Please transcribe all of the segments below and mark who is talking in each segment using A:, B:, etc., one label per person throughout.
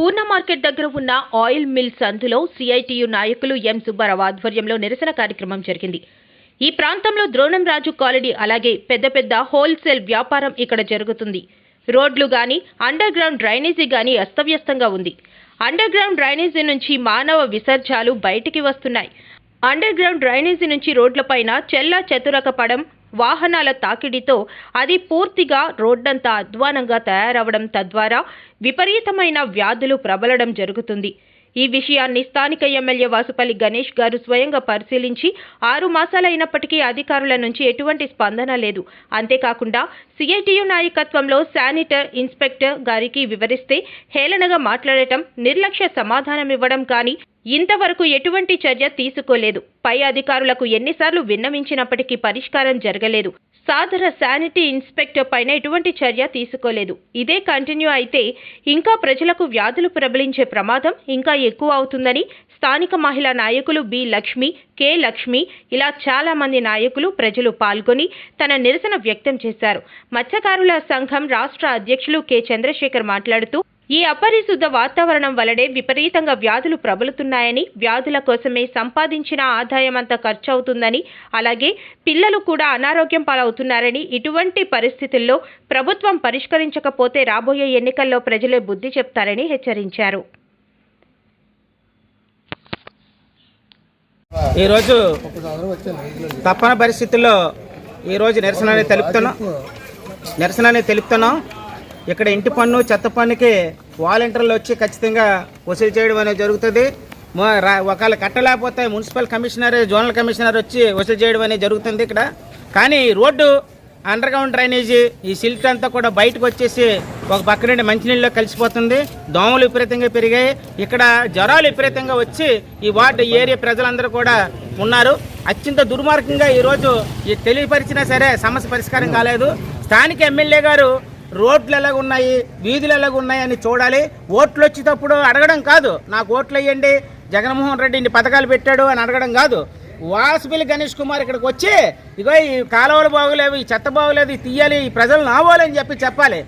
A: పూర్ణ market దగ్గర ఉన్న oil mill సందులో సిఐటియు నాయకులు ఎం సుబ్బారావు ఆధ్వర్యంలో నిరసన కార్యక్రమం జరిగింది. ఈ ప్రాంతంలో ద్రోణం రాజు కాలనీ అలాగే పెద్ద పెద్ద హోల్సేల్ వ్యాపారం ఇక్కడ జరుగుతుంది. రోడ్లు గాని అండర్ గ్రౌండ్ డ్రైనేజీ గాని అస్తవ్యస్తంగా ఉంది. అండర్ గ్రౌండ్ డ్రైనేజీ నుంచి మానవ విసర్జాలు బయటికి వస్తున్నాయి. అండర్ గ్రౌండ్ డ్రైనేజీ నుంచి రోడ్లపైన చెల్లా చతురకపడం వాహనాల తాకిడితో అది పూర్తిగా రోడ్డంతా అధ్వానంగా తయారవడం తద్వారా విపరీతమైన వ్యాధులు ప్రబలడం జరుగుతుంది. ఈ విషయాన్ని స్థానిక ఎమ్మెల్యే వాసుపల్లి గణేష్ గారు స్వయంగా పరిశీలించి ఆరు మాసాలైనప్పటికీ అధికారుల నుంచి ఎటువంటి స్పందన లేదు. అంతేకాకుండా సిఐటియు నాయకత్వంలో శానిటర్ ఇన్స్పెక్టర్ గారికి వివరిస్తే హేళనగా మాట్లాడటం నిర్లక్ష్య సమాధానం ఇవ్వడం కానీ ఇంతవరకు ఎటువంటి చర్య తీసుకోలేదు. పై అధికారులకు ఎన్నిసార్లు విన్నవించినప్పటికీ పరిష్కారం జరగలేదు. సాదర శానిటీ ఇన్స్పెక్టర్ పైన ఎటువంటి చర్య తీసుకోలేదు. ఇదే కంటిన్యూ అయితే ఇంకా ప్రజలకు వ్యాధులు ప్రబలించే ప్రమాదం ఇంకా ఎక్కువ అవుతుందని స్థానిక మహిళా నాయకులు బి లక్ష్మి కె లక్ష్మి ఇలా చాలా మంది నాయకులు ప్రజలు పాల్గొని తన నిరసన వ్యక్తం చేశారు. మత్స్యకారుల సంఘం రాష్ట్ర అధ్యక్షులు కె చంద్రశేఖర్ మాట్లాడుతూ ఈ అపరిశుద్ధ వాతావరణం వలనే విపరీతంగా వ్యాధులు ప్రబలుతున్నాయని వ్యాధుల కోసమే సంపాదించిన ఆదాయం అంతా ఖర్చు అవుతుందని అలాగే పిల్లలు కూడా అనారోగ్యం పాలవుతున్నారని ఇటువంటి పరిస్థితుల్లో ప్రభుత్వం పరిష్కరించకపోతే రాబోయే ఎన్నికల్లో ప్రజలే బుద్ధి చెప్తారని హెచ్చరించారు.
B: ఈరోజు తప్పని పరిస్థితుల్లో ఈరోజు నిరసనని తెలుపుతున్నాం. నిరసనని తెలుపుతున్నాం. ఇక్కడ ఇంటి పన్ను చెత్త పన్నుకి వాలంటీర్లు వచ్చి ఖచ్చితంగా వసూలు చేయడం అనేది జరుగుతుంది. ఒకవేళ కట్టలేకపోతే మున్సిపల్ కమిషనర్ జోనల్ కమిషనర్ వచ్చి వసూలు చేయడం అనేది జరుగుతుంది ఇక్కడ. కానీ రోడ్డు అండర్ గ్రౌండ్ డ్రైనేజీ ఈ సిల్ట్ అంతా కూడా బయటకు వచ్చేసి ఒక పక్క నుండి మంచినీళ్ళలో కలిసిపోతుంది. దోమలు విపరీతంగా పెరిగాయి. ఇక్కడ జ్వరాలు విపరీతంగా వచ్చి ఈ వార్డు ఏరియా ప్రజలందరూ కూడా ఉన్నారు. అత్యంత దుర్మార్గంగా ఈరోజు ఈ తెలియపరిచినా సరే సమస్య పరిష్కారం కాలేదు. స్థానిక ఎమ్మెల్యే గారు రోడ్లు ఎలాగున్నాయి వీధులు ఎలాగున్నాయి అని చూడాలి. ఓట్లు వచ్చేటప్పుడు అడగడం కాదు. నాకు ఓట్లు వేయండి. జగన్మోహన్ రెడ్డి ఇన్ని పథకాలు పెట్టాడు అని అడగడం కాదు. వాసుపల్లి గణేష్ కుమార్ ఇక్కడికి వచ్చి ఇగో ఈ కాలువలు బాగోలేవు ఈ చెత్త బాగోలేదు ఇది తీయాలి ఈ ప్రజలు నావాలని చెప్పి చెప్పాలి.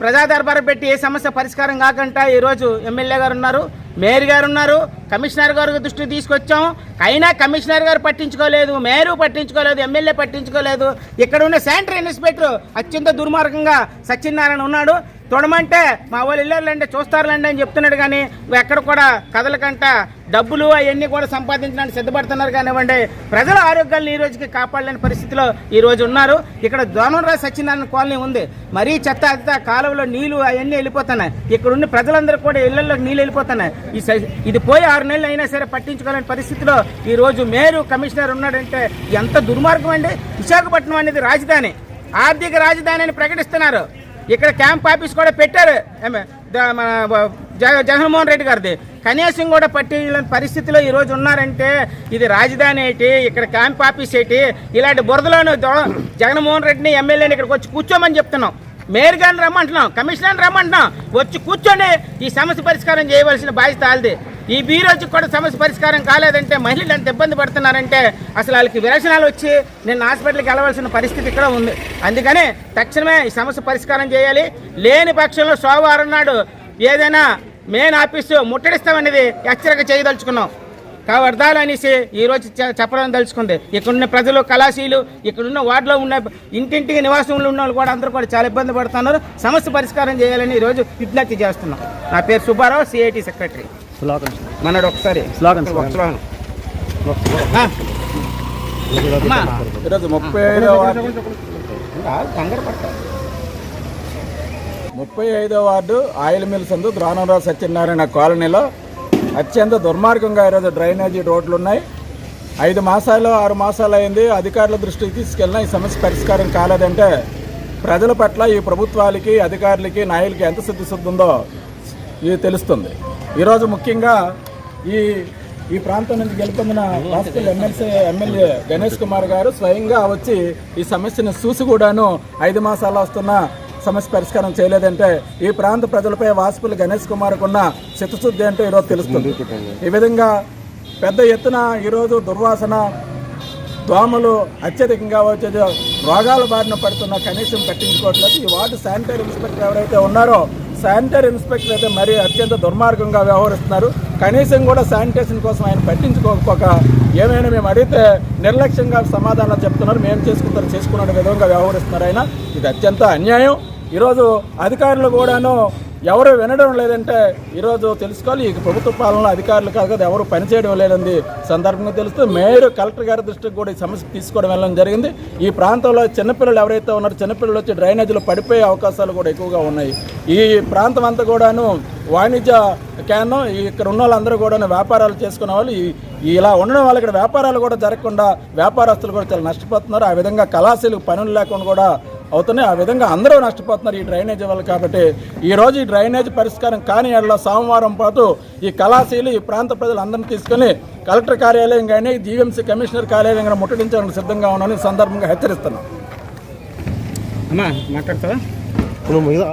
B: ప్రజా దర్బారు పెట్టి ఏ సమస్య పరిష్కారం కాకుండా ఈరోజు ఎమ్మెల్యే గారు ఉన్నారు మేయర్ గారు ఉన్నారు కమిషనర్ గారు దృష్టికి తీసుకొచ్చాం. అయినా కమిషనర్ గారు పట్టించుకోలేదు మేరు పట్టించుకోలేదు ఎమ్మెల్యే పట్టించుకోలేదు. ఇక్కడ ఉన్న శానిటరీ ఇన్స్పెక్టర్ అత్యంత దుర్మార్గంగా సత్యనారాయణ ఉన్నాడు. తొడమంటే మా వాళ్ళు వెళ్ళారులేండి చూస్తారులేండి అని చెప్తున్నాడు కానీ ఎక్కడ కూడా కథలకంట డబ్బులు అవన్నీ కూడా సంపాదించడానికి సిద్ధపడుతున్నారు కానివ్వండి. ప్రజల ఆరోగ్యాలను ఈ రోజుకి కాపాడలేని పరిస్థితిలో ఈ రోజు ఉన్నారు. ఇక్కడ దోనంరాజు సత్యనారాయణ కాలనీ ఉంది. మరీ చెత్త అంతా కాలువలో నీళ్ళు అవన్నీ వెళ్ళిపోతున్నాయి. ఇక్కడ ఉన్న ప్రజలందరూ కూడా ఇళ్ళలో నీళ్ళు వెళ్ళిపోతున్నాయి. ఈ స- ఇది పోయి ఆరు నెలలు అయినా సరే పట్టించుకోలేని పరిస్థితిలో ఈ రోజు కమిషనర్ ఉన్నాడంటే ఎంత దుర్మార్గం అండి. విశాఖపట్నం అనేది రాజధాని ఆర్థిక రాజధాని అని ప్రకటిస్తున్నారు. ఇక్కడ క్యాంప్ ఆఫీస్ కూడా పెట్టారు. మన జగన్మోహన్ రెడ్డి గారిది. కనీసం కూడా పట్టించలేని పరిస్థితిలో ఈరోజు ఉన్నారంటే ఇది రాజధాని ఏంటి ఇక్కడ క్యాంప్ ఆఫీస్ ఏంటి ఇలాంటి బురదలోను జగన్మోహన్ రెడ్డిని ఎమ్మెల్యేని ఇక్కడికి వచ్చి కూర్చోమని చెప్తున్నాం. మేయర్ గారిని రమ్మంటున్నాం కమిషనర్ రమ్మంటున్నాం. వచ్చి కూర్చొని ఈ సమస్య పరిష్కారం చేయవలసిన బాధ్యత వాళ్ళది. ఈ బీరోజు కూడా సమస్య పరిష్కారం కాలేదంటే మహిళలు ఎంత ఇబ్బంది పడుతున్నారంటే అసలు వాళ్ళకి విరచనాలు వచ్చి నేను హాస్పిటల్కి వెళ్ళవలసిన పరిస్థితి ఇక్కడ ఉంది. అందుకని తక్షణమే ఈ సమస్య పరిష్కారం చేయాలి. లేని పక్షంలో సోమవారం నాడు ఏదైనా మెయిన్ ఆఫీసు ముట్టడిస్తామనేది హెచ్చరిక చేయదలుచుకున్నాం. కావర్దాలు అనేసి ఈరోజు చెప్పడం తలుచుకుంది. ఇక్కడున్న ప్రజలు కళాశీలు ఇక్కడున్న వార్డులో ఉన్న ఇంటింటికి నివాసంలో ఉన్న వాళ్ళు కూడా అందరూ కూడా చాలా ఇబ్బంది పడుతున్నారు. సమస్య పరిష్కారం చేయాలని ఈరోజు విజ్ఞప్తి చేస్తున్నాం. నా పేరు సుబ్బారావు సిఐటి సెక్రటరీ మనడు ఒకసారి. ఆ, అమ్మా.
C: ఈరోజు ముప్పై
B: కంగారు పడతారు
C: ముప్పై ఐదవ వార్డు ఆయిల్ మిల్ సందు ద్రోణంరావు సత్యనారాయణ కాలనీలో అత్యంత దుర్మార్గంగా ఈరోజు డ్రైనేజీ రోడ్లు ఉన్నాయి. ఐదు మాసాలు ఆరు మాసాలు అయింది. అధికారుల దృష్టికి తీసుకెళ్ళినా ఈ సమస్య పరిష్కారం కాలేదంటే ప్రజల పట్ల ఈ ప్రభుత్వాలకి అధికారులకి నాయకులకి ఎంత సిద్ధశుద్ధి ఉందో ఇది తెలుస్తుంది. ఈరోజు ముఖ్యంగా ఈ ఈ ప్రాంతం నుంచి గెలుపొందిన రాష్ట్ర ఎమ్మెల్సీ ఎమ్మెల్యే గణేష్ కుమార్ గారు స్వయంగా వచ్చి ఈ సమస్యను చూసి కూడాను ఐదు మాసాలు వస్తున్న సమస్య పరిష్కారం చేయలేదంటే ఈ ప్రాంత ప్రజలపై వాసుపల్లి గణేష్ కుమార్కు ఉన్న చిత్తశుద్ధి అంటే ఈరోజు తెలుస్తుంది. ఈ విధంగా పెద్ద ఎత్తున ఈరోజు దుర్వాసన దోమలు అత్యధికంగా వచ్చేది రోగాల బారిన పడుతున్న కనీసం పట్టించుకోవట్లేదు ఈ వార్డు శానిటరీ ఇన్స్పెక్టర్ ఎవరైతే ఉన్నారో శానిటరీ ఇన్స్పెక్టర్ అయితే మరీ అత్యంత దుర్మార్గంగా వ్యవహరిస్తున్నారు. కనీసం కూడా శానిటేషన్ కోసం ఆయన పట్టించుకోకపోక ఏమైనా మేము అడిగితే నిర్లక్ష్యంగా సమాధానాలు చెప్తున్నారు. మేము చేసుకుంటారు చేసుకున్న విధంగా వ్యవహరిస్తున్నారు ఆయన. ఇది అత్యంత అన్యాయం. ఈరోజు అధికారులు కూడాను ఎవరు వినడం లేదంటే ఈరోజు తెలుసుకోవాలి. ఈ ప్రభుత్వ పాలనలో అధికారులు కాదు కదా ఎవరు పనిచేయడం లేదండి సందర్భంగా తెలుస్తూ మేయర్ కలెక్టర్ గారి దృష్టికి కూడా ఈ సమస్య తీసుకోవడం వెళ్ళడం జరిగింది. ఈ ప్రాంతంలో చిన్నపిల్లలు ఎవరైతే ఉన్నారో చిన్నపిల్లలు వచ్చి డ్రైనేజీలో పడిపోయే అవకాశాలు కూడా ఎక్కువగా ఉన్నాయి. ఈ ప్రాంతం అంతా కూడాను వాణిజ్య కేంద్రం ఇక్కడ ఉన్న వాళ్ళందరూ కూడా వ్యాపారాలు చేసుకునే వాళ్ళు. ఇలా ఉండడం వల్ల ఇక్కడ వ్యాపారాలు కూడా జరగకుండా వ్యాపారస్తులు కూడా చాలా నష్టపోతున్నారు. ఆ విధంగా కళాశాలకు పనులు లేకుండా కూడా అవుతున్నాయి. ఆ విధంగా అందరూ నష్టపోతున్నారు ఈ డ్రైనేజీ వల్ల కాబట్టి ఈ రోజు ఈ డ్రైనేజీ పరిష్కారం కాని ఏళ్ళ సోమవారం పాటు ఈ కళాశీలు ఈ ప్రాంత ప్రజలందరినీ తీసుకొని కలెక్టర్ కార్యాలయం కానీ జీవీఎంసీ కమిషనర్ కార్యాలయం కానీ ముట్టడించడానికి సిద్ధంగా ఉన్నామని ఈ సందర్భంగా హెచ్చరిస్తున్నాం.
B: అమ్మా మాట్లాడతావా?